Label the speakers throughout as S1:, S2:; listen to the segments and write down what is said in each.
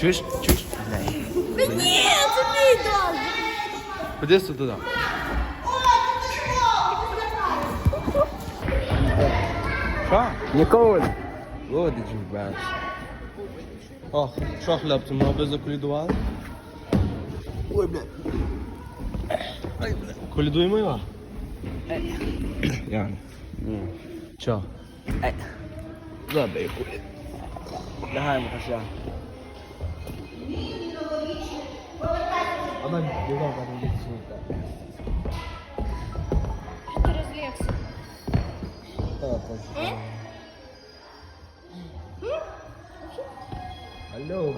S1: Чуєш? Чуєш?
S2: Ні, це мій дом.
S1: Ходи сюди туди. Що?
S3: Ніколи.
S1: You bad. О, що хлопці, ми ви заколідували? Ой, блядь. Ой, блядь. Колідуємо його? Ян. Чо? Забей хуй.
S3: Лягай, Махася. Вона бігом сюди.
S2: Ти розлігся.
S3: Алло.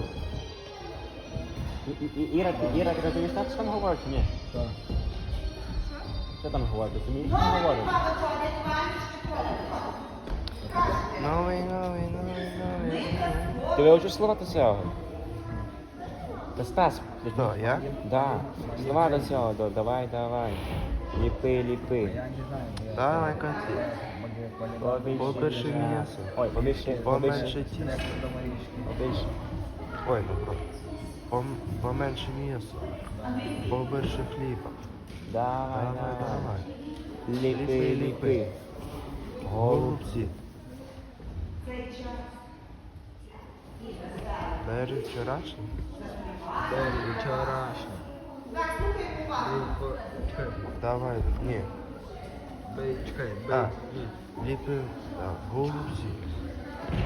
S4: І- і- Іра, ти- Іра, ти розумієш, так що там говорить, чи ні?
S3: Що?
S4: Що там говорить? Ти розумієш, що там говорить?
S1: Новий, новий, новий, новий.
S4: Ти вивчиш слова до цього? Та Стас, ж-
S1: я?
S4: Да. Слова до цього, до- давай, давай. Ліпи, ліпи.
S1: Давай,
S3: полюбати.
S1: Побільше м'яса.
S4: Ой, побільше,
S1: Поменше
S4: побільше,
S1: тіста.
S4: Побільше.
S1: Ой, добро. Пом- Поменше м'яса. Побільше хліба.
S4: Давай,
S1: Давай,
S4: давай.
S1: давай.
S4: Ліпи,
S1: Ліпи,
S4: ліпи.
S1: Голубці. Бери вчорашній?
S3: Бери вчорашній.
S1: Давай, ні.
S3: Бери, чекай. Ні.
S1: Ліпи, так, голубці.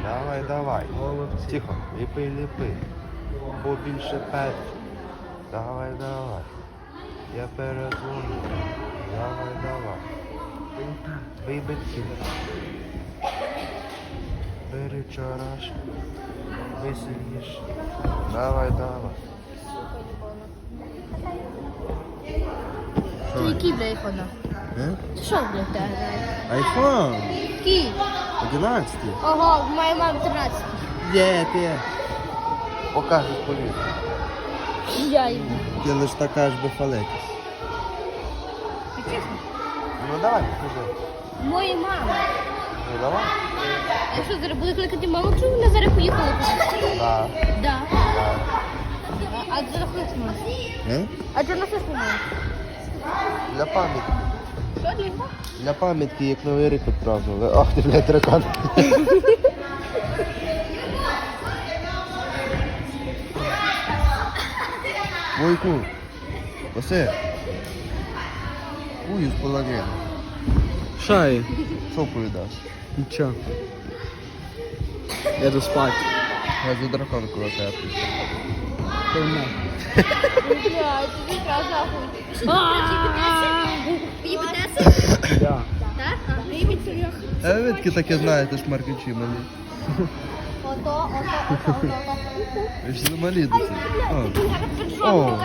S1: Давай, давай.
S3: Голубці.
S1: Тихо, ліпи, ліпи. Побільше п'ять. Давай, давай. Я передзвоню. Давай, давай. Вибити. Бери вчорашній. Веселіше. Давай, давай.
S2: Який для айфона?
S1: Е?
S2: Що для тебе?
S1: Айфон
S2: Який?
S1: 11.
S2: Ого, моя мама 13.
S1: Де ти? Покажеш поліцію.
S2: Я йому.
S1: Ти лиш така ж бифалетіс. Ну давай, покажи.
S2: Моя мама.
S1: Ну давай.
S2: Я що, зараз буду кликати маму, чи вона зараз поїхала?
S1: Да.
S2: Да.
S1: да.
S2: А це рахується мама.
S1: Е?
S2: А це на що знімає?
S1: Для пам'ятки.
S2: Що для?
S1: Для пам'ятки, як новий рік відпразднували. Ах ти, блядь, таракан. Войку. Осе. Ую з.
S3: Шай.
S1: Що повідаш?
S3: Нічого. Я йду спати.
S1: Я за дракон коло тебе.
S3: Пойма.
S2: Бля, це якраз нахуй. Їбетеся?
S3: Да.
S2: Так? Їбетеся.
S1: А ви таки таке знаєте, шмаркачі малі.
S2: Ото, ото, ото, ото.
S1: Ви не малі цього. О.
S2: О.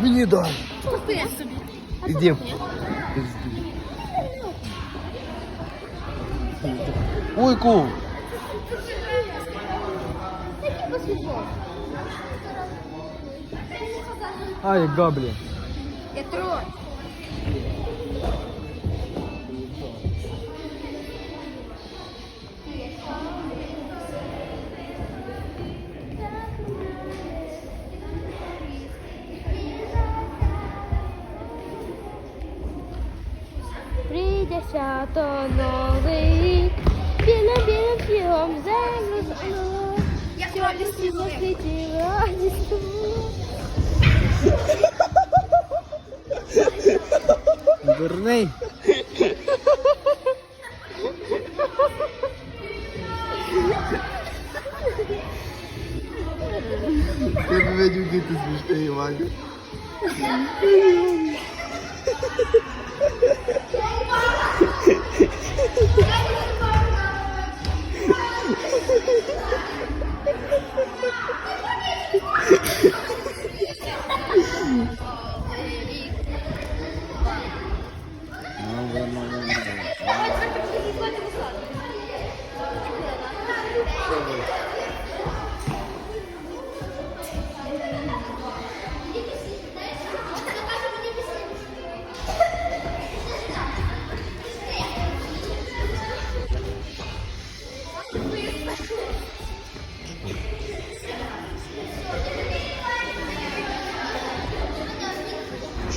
S1: Мені дай.
S2: Купи собі.
S1: Ідем. Уйку.
S2: Який баскетбол?
S3: Ай, габлі.
S2: Я трой. Прийде свято новий рік, білим білим снігом землю заново. Сьогодні на світі радість.
S3: Дурний.
S1: Ти б видів, ти смішний, Ваня.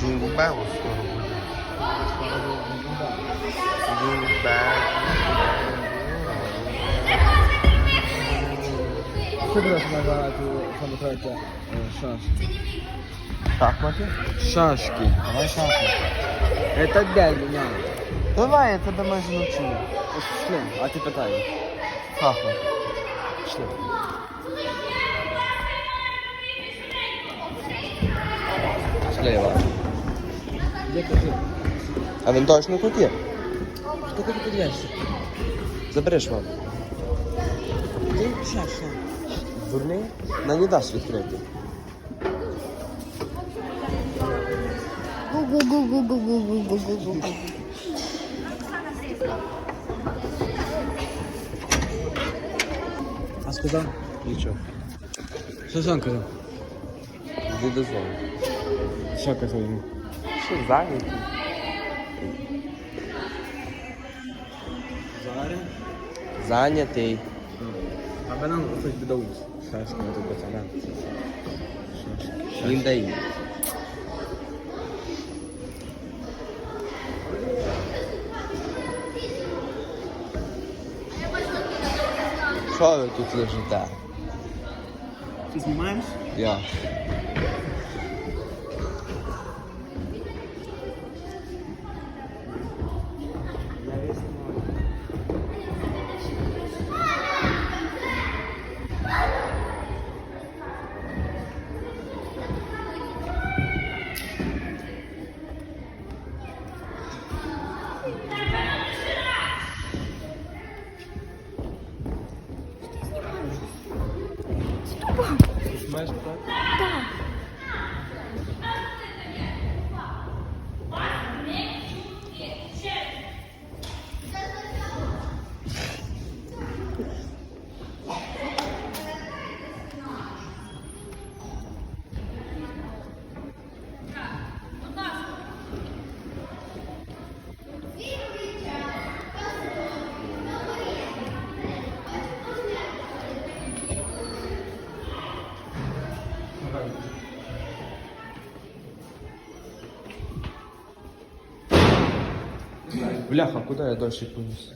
S1: Джингбел скоро буде.
S3: Що будеш нагадати саме третє? Шашки.
S1: Шахмати?
S3: Шашки.
S1: Давай шахмати.
S3: Это де меня?
S1: Давай, я тебе майже навчив.
S3: Пішли. А ти питай.
S1: Шахмати.
S3: Пішли.
S1: Слева.
S3: Де кажи?
S1: А він точно тут є?
S3: Ти підвешся.
S1: Забереш вам.
S3: Ти ша.
S1: Дурний? На не дасть відкрити.
S2: Гу-гу-гу-гу-гу-гу-гу-гу-гу-гу.
S3: А сказав?
S1: Нічого.
S3: Що сам казав?
S1: До.
S3: Що казав йому?
S1: Що зайнятий?
S3: Зараз.
S1: Зайнятий.
S3: А банан би дав. Шашки, тут пацана. Шашки.
S1: Він дає. Що ви тут лежите?
S3: Ти знімаєш?
S1: Я. Tá bom. Mais tá. Tá. Бляха, куди я дощик поніс?